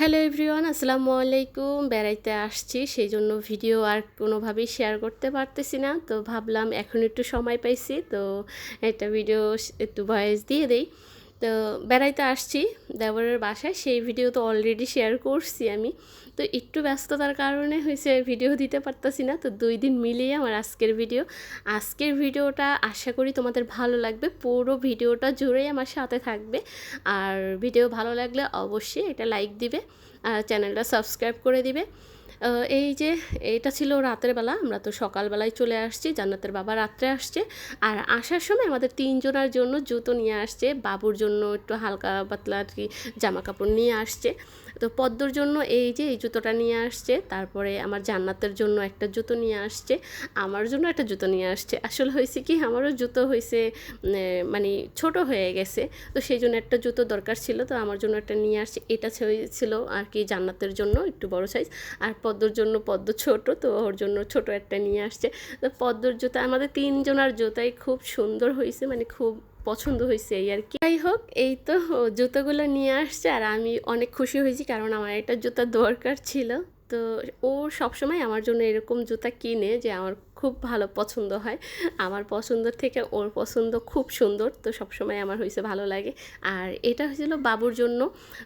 Hello everyone, আসসালামু আলাইকুম। বেড়াইতে আসছি সেই জন্য ভিডিও আর কোনোভাবেই শেয়ার করতে পারতেছি না। তো ভাবলাম এখন একটু সময় পাইছি, তো একটা ভিডিও একটু ভয়েস দিয়ে দেই। তো বেড়াইতে আসছি দেবরের বাসায়, সেই ভিডিও তো অলরেডি শেয়ার করছি আমি। তো একটু ব্যস্ততার কারণে হয়েছে ভিডিও দিতে পারতাছি না, তো দুই দিন মিলিয়ে আমার আজকের ভিডিও আজকের ভিডিওটা আশা করি তোমাদের ভালো লাগবে, পুরো ভিডিওটা জুড়েই আমার সাথে থাকবে। আর ভিডিও ভালো লাগলে অবশ্যই এটা লাইক দিবে, আর চ্যানেলটা সাবস্ক্রাইব করে দিবে। এই যে এটা ছিল রাতের বেলা, আমরা তো সকালবেলায় চলে আসছি, জান্নাতের বাবা রাত্রে আসছে। আর আসার সময় আমাদের তিনজনের জন্য জুতো নিয়ে আসছে, বাবুর জন্য একটু হালকা পাতলা আর কি জামা কাপড় নিয়ে আসছে। তো পদ্মর জন্য এই যে এই জুতোটা নিয়ে আসছে, তারপরে আমার জান্নাতের জন্য একটা জুতো নিয়ে আসছে, আমার জন্য একটা জুতো নিয়ে আসছে। আসলে হয়েছে কি, আমারও জুতো হয়েছে মানে ছোট হয়ে গেছে, তো সেই জন্য একটা জুতো দরকার ছিল, তো আমার জন্য একটা নিয়ে আসছে। এটা ছিল আর কি জান্নাতের জন্য একটু বড় সাইজ আর পদ্মর জন্য পদ্ম ছোট, তো ওর জন্য ছোট একটা নিয়ে আসছে। তো পদ্মর জুতা, আমাদের তিনজনার জুতাই খুব সুন্দর হয়েছে মানে খুব পছন্দ হয়েছে এই আর কি। যাই হোক, এই তো জুতোগুলো নিয়ে আসছে আর আমি অনেক খুশি হয়েছি কারণ আমার এটা জুতা দরকার ছিল। তো ও সবসময় আমার জন্য এরকম জুতা কিনে যে আমার খুব ভালো পছন্দ হয়। আমার পছন্দের থেকে ওর পছন্দ খুব সুন্দর, তো সবসময় আমার হয়েছে ভালো লাগে। আর এটা হয়েছিল বাবুর জন্য।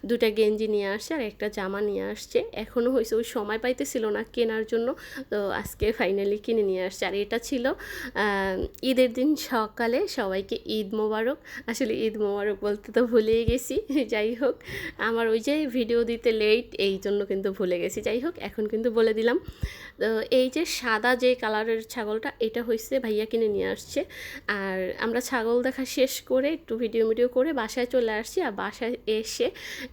দুটা গেঞ্জি নিয়ে আসছে আর একটা জামা নিয়ে আসছে। এখনও হয়েছে ওই সময় পাইতেছিল না কেনার জন্য। তো আজকে ফাইনালি কিনে নিয়ে আসছে। আর এটা ছিল ঈদের দিন সকালে সবাইকে ঈদ মোবারক। আসলে ঈদ মোবারক বলতে তো ভুলেই গেছি। যাই হোক, আমার ওই যে ভিডিও দিতে লেট এই জন্য কিন্তু ভুলে গেছি। যাই হোক, এখন কিন্তু বলে দিলাম। তো এই যে সাদা যে কালারের ছাগলটা এটা হয়েছে ভাইয়া কিনে নিয়ে আসছে। আর আমরা ছাগল দেখা শেষ করে একটু ভিডিও ভিডিও করে বাসায় চলে আসছি আর বাসায় এসে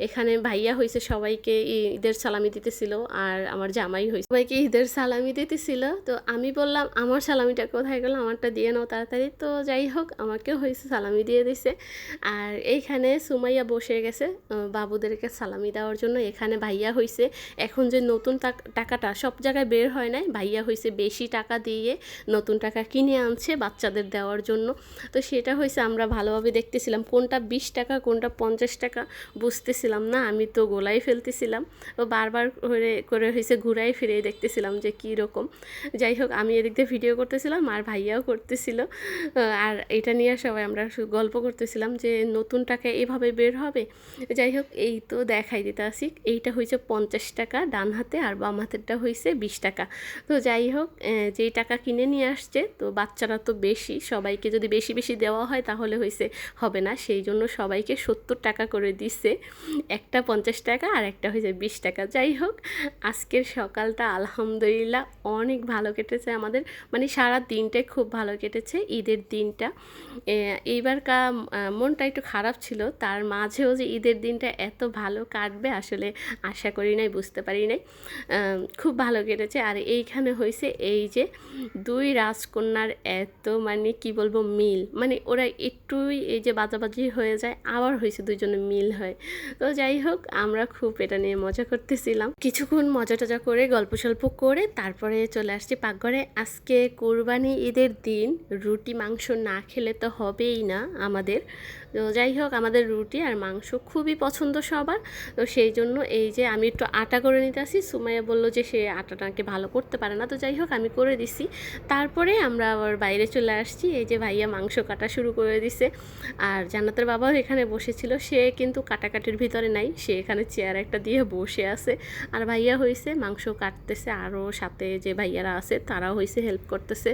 এখানে ভাইয়া হয়েছে সবাইকে ঈদের সালামি দিতেছিল আর আমার জামাই হয়েছে সবাইকে ঈদের সালামি দিতেছিল। তো আমি বললাম, আমার সালামিটা কোথায় গেলো? আমারটা দিয়ে নাও তাড়াতাড়ি। তো যাই হোক, আমাকেও হয়েছে সালামি দিয়ে দিছে। আর এইখানে সুমাইয়া বসে গেছে বাবুদেরকে সালামি দেওয়ার জন্য। এখানে ভাইয়া হয়েছে এখন যে নতুন টাকাটা সব জায়গায় বের হয় নাই। ভাইয়া হয়েছে বেশি টাকা দিয়ে দিয়ে নতুন টাকা কিনে আনছে বাচ্চাদের দেওয়ার জন্য। তো সেটা হয়েছে আমরা ভালোভাবে দেখতেছিলাম, কোনটা বিশ টাকা, কোনটা পঞ্চাশ টাকা বুঝতেছিলাম না, আমি তো গোলাই ফেলতেছিলাম। ও বারবার করে করে হয়েছে ঘুরাই ফিরে দেখতেছিলাম যে কী রকম। যাই হোক, আমি এদিক দিয়ে ভিডিও করতেছিলাম, আর ভাইয়াও করতেছিল। আর এটা নিয়ে সবাই আমরা গল্প করতেছিলাম যে নতুন টাকা এভাবে বের হবে। যাই হোক, এই তো দেখাই দিতে আসি। এইটা হয়েছে পঞ্চাশ টাকা, ডান হাতে আর বাম হাতেরটা হয়েছে বিশ টাকা। তো যাই হোক যেই টাকা টাকা কিনে নিয়ে আসছে, তো বাচ্চারা তো বেশি, সবাইকে যদি বেশি বেশি দেওয়া হয় তাহলে হয়েছে, হবে না। সেই জন্য সবাইকে সত্তর টাকা করে দিচ্ছে একটা পঞ্চাশ টাকা আর একটা হয়েছে বিশ টাকা। যাই হোক, আজকের সকালটা আলহামদুলিল্লাহ অনেক ভালো কেটেছে আমাদের মানে সারা দিনটাই খুব ভালো কেটেছে, ঈদের দিনটা। এইবার কা মনটা একটু খারাপ ছিল, তার মাঝেও যে ঈদের দিনটা এত ভালো কাটবে আসলে আশা করি নাই, বুঝতে পারি নাই। খুব ভালো কেটেছে, আর এইখানে হয়েছে এই যে দুই রাজকন্যার এত মানে কি বলব মিল। মানে ওরা একটুই এই যে বাজাবাজি হয়ে যায়, আবার হয়েছে দুজনে মিল হয়। তো যাই হোক, আমরা খুব এটা নিয়ে মজা করতেছিলাম। কিছুক্ষণ মজা টজা করে গল্প সল্প করে তারপরে চলে আসছি পাকঘরে। আজকে কোরবানি ঈদের দিন রুটি, মাংস না খেলে তো হবেই না আমাদের। তো যাই হোক, আমাদের রুটি আর মাংস খুবই পছন্দ সবার। তো সেই জন্য এই যে আমি একটু আটা করে নিতে আসি। সুমাইয়া বলল যে সে আটাটাকে ভালো করতে পারে না। তো যাই হোক, আমি করে দিছি। তারপরে আমরা আবার বাইরে চলে আসছি। এই যে ভাইয়া মাংস কাটা শুরু করে দিছে। আর জান্নাতের বাবাও এখানে বসেছিল। সে কিন্তু কাটাকাটির ভিতরে নাই। সে এখানে চেয়ার একটা দিয়ে বসে আছে। আর ভাইয়া হয়েছে মাংস কাটতেছে। আরও সাথে যে ভাইয়ারা আছে, তারাও হয়েছে হেল্প করতেছে।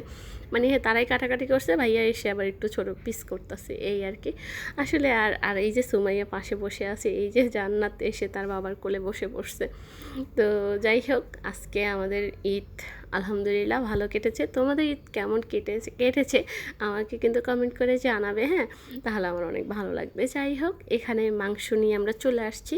মানে তারাই কাটাকাটি করছে। ভাইয়া এসে আবার একটু ছোটো পিস করতেছে। এই আর কি। আসলে আর আর এই যে সুমাইয়া পাশে বসে আছে, এই যে জান্নাত এসে তার বাবার কোলে বসে পড়ছে। তো যাই হোক, আজকে আমাদের ঈদ আলহামদুলিল্লাহ ভালো কেটেছে। তোমাদের ঈদ কেমন কেটেছে? কেটেছে? আমাকে কিন্তু কমেন্ট করে জানাবে হ্যাঁ? তাহলে আমার অনেক ভালো লাগবে। যাই হোক, এখানে মাংস নিয়ে আমরা চলে আসছি।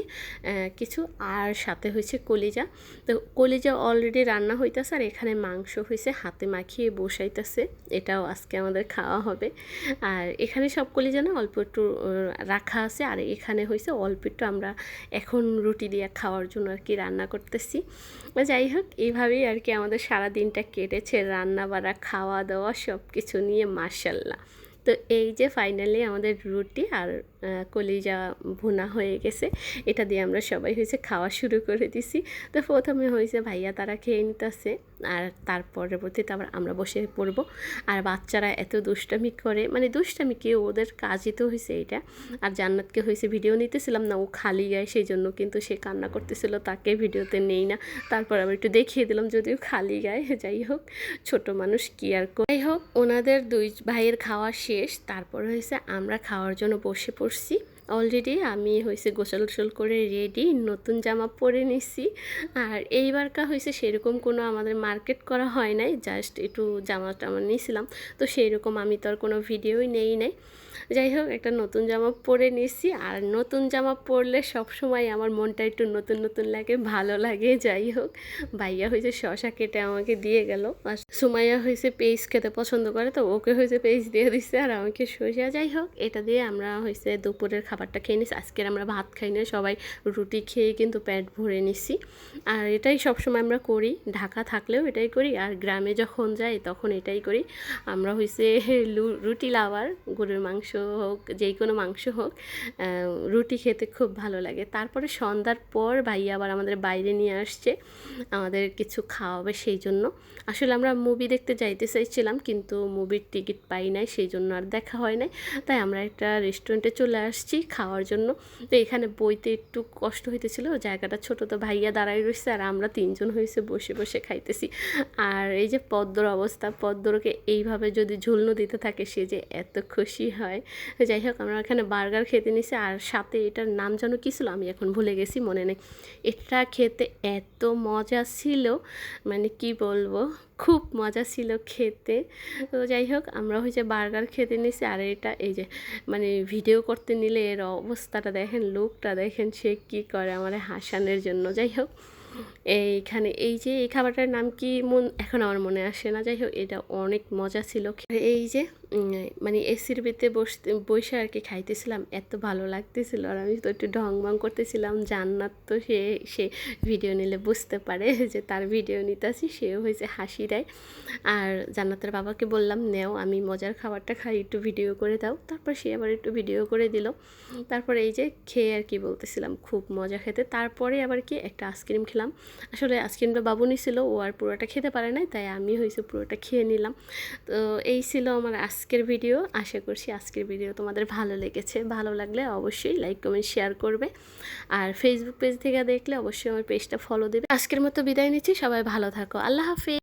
কিছু আর সাথে হয়েছে কলিজা। তো কলিজা অলরেডি রান্না হইতেছে আর এখানে মাংস হয়েছে হাতে মাখিয়ে বসাইতেছে। এটাও আজকে আমাদের খাওয়া হবে। আর এখানে সব কলিজা না অল্প একটু রাখা আছে। আর এখানে হয়েছে অল্প একটু আমরা এখন রুটি দিয়ে খাওয়ার জন্য আর কি রান্না করতেছি। যাই হোক, এইভাবেই আর কি আমাদের সারা দিনটা কেটেছে রান্না বাড়া খাওয়া দাওয়া সব কিছু নিয়ে মার্শাল্লাহ তো এই যে ফাইনালি আমাদের রুটি আর কলিজা ভুনা হয়ে গেছে, এটা দিয়ে আমরা সবাই হয়েছে খাওয়া শুরু করে দিছি। তো প্রথমে হয়েছে ভাইয়া তারা খেয়ে নিতেছে। আর তার পরবর্তীতে আবার আমরা বসে পড়ব। আর বাচ্চারা এত দুষ্টামি করে মানে দুষ্টামি কি ওদের কাজই তো হয়েছে এটা আর জান্নাতকে হয়েছে ভিডিও নিতেছিলাম না, ও খালি গায়ে সেই জন্য কিন্তু সে কান্না করতেছিল, তাকে ভিডিওতে নেই না। তারপর আবার একটু দেখিয়ে দিলাম, যদিও খালি গায়ে, যাই হোক, ছোট মানুষ কি আর। যাই হোক, ওনাদের দুই ভাইয়ের খাওয়া শেষ, তারপর হয়েছে আমরা খাওয়ার জন্য বসে পড়ছি। অলরেডি আমি হয়েছে গোসল গোসল করে রেডি নতুন জামা পরে নিছি। আর এইবারকা হয়েছে সেরকম কোনো আমাদের মার্কেট করা হয় নাই জাস্ট একটু জামা টামা নিয়েছিলাম তো সেই রকম আমি তো আর কোনো ভিডিওই নেই নাই। যাই হোক, একটা নতুন জামা পরে নিয়েছি আর নতুন জামা পরলে সব সময় আমার মনটা একটু নতুন নতুন লাগে, ভালো লাগে, যাই হোক। ভাইয়া হয়েছে শশা কেটে আমাকে দিয়ে গেল। আর সুমাইয়া হয়েছে পেঁয়াজ খেতে পছন্দ করে, তো ওকে হয়েছে পেঁয়াজ দিয়ে দিচ্ছে আর আমাকে শসা যাই হোক, এটা দিয়ে আমরা হয়েছে দুপুরের খাবারটা খেয়ে নিছি। আজকের আমরা ভাত খাই না সবাই রুটি খেয়ে কিন্তু পেট ভরে নিছি। আর এটাই সবসময় আমরা করি, ঢাকা থাকলেও এটাই করি, আর গ্রামে যখন যাই তখন এটাই করি। আমরা হয়েছে রুটি লাভার, গরুর মাংস হোক, যেই কোনো মাংস হোক রুটি খেতে খুব ভালো লাগে। তারপরে সন্ধ্যার পর ভাইয়া আবার আমাদের বাইরে নিয়ে আসছে, আমাদের কিছু খাওয়াবে সেই জন্য। আসলে আমরা মুভি দেখতে যাইতে চাইছিলাম, কিন্তু মুভির টিকিট পাই নাই, সেই জন্য আর দেখা হয় নাই। তাই আমরা একটা রেস্টুরেন্টে চলে আসছি খাওয়ার জন্য। তো এখানে বইতে একটু কষ্ট হইতেছিল, জায়গাটা ছোট তো ভাইয়া দাঁড়াই রয়েছে আর আমরা তিনজন হয়েছে বসে বসে খাইতেছি। আর এই যে পদ্মর অবস্থা, পদ্মরকে এইভাবে যদি ঝুলনো দিতে থাকে সে যে এত খুশি হয়। যাই হোক, আমরা এখানে বার্গার খেতে নিছি আর সাথে এটার নাম যেন কী ছিল আমি এখন ভুলে গেছি, মনে নেই। এটা খেতে এত মজা ছিল মানে কি বলব? খুব মজা ছিল খেতে। তো যাই হোক আমরা হয়েছে বার্গার খেতে নিয়েছি আর এটা এই যে মানে ভিডিও করতে নিলে এর অবস্থাটা দেখেন, লুকটা দেখেন সে কী করে আমার হাসানের জন্য। যাই হোক এইখানে, এই যে এই খাবারটার নাম কি মন, এখন আমার মনে আসে না, যাই হোক, এটা অনেক মজা ছিল। এই যে মানে এসির ভিতরে বসতে, বসে আর কি খাইতেছিলাম, এত ভালো লাগতেছিল। আর আমি তো একটু ঢং ভং করতেছিলাম, জান্নাত তো সে সে ভিডিও নিলে বুঝতে পারে যে তার ভিডিও নিতেছি, সেও হয়েছে হাসি দেয়। আর জান্নাতের বাবাকে বললাম, নেও, আমি মজার খাবারটা খাই, একটু ভিডিও করে দাও। তারপর সে আবার একটু ভিডিও করে দিল। তারপর এই যে খেয়ে আর কি বলতেছিলাম, খুব মজা খেতে। তারপরে আবার কি একটা আইসক্রিম খেলাম। আসলে আইসক্রিমটা বাবু নিছিল, ও আর পুরোটা খেতে পারে নাই, তাই আমি হয়েছে পুরোটা খেয়ে নিলাম। তো এই ছিল আমার আজকের ভিডিও। আশা করছি আজকের ভিডিও তোমাদের ভালো লেগেছে। ভালো লাগলে অবশ্যই লাইক কমেন্ট শেয়ার করবে। আর ফেসবুক পেজ থেকে দেখলে অবশ্যই আমার পেজটা ফলো দেবে। আজকের মতো বিদায় নিচ্ছি। সবাই ভালো থাকো। আল্লাহ হাফিজ।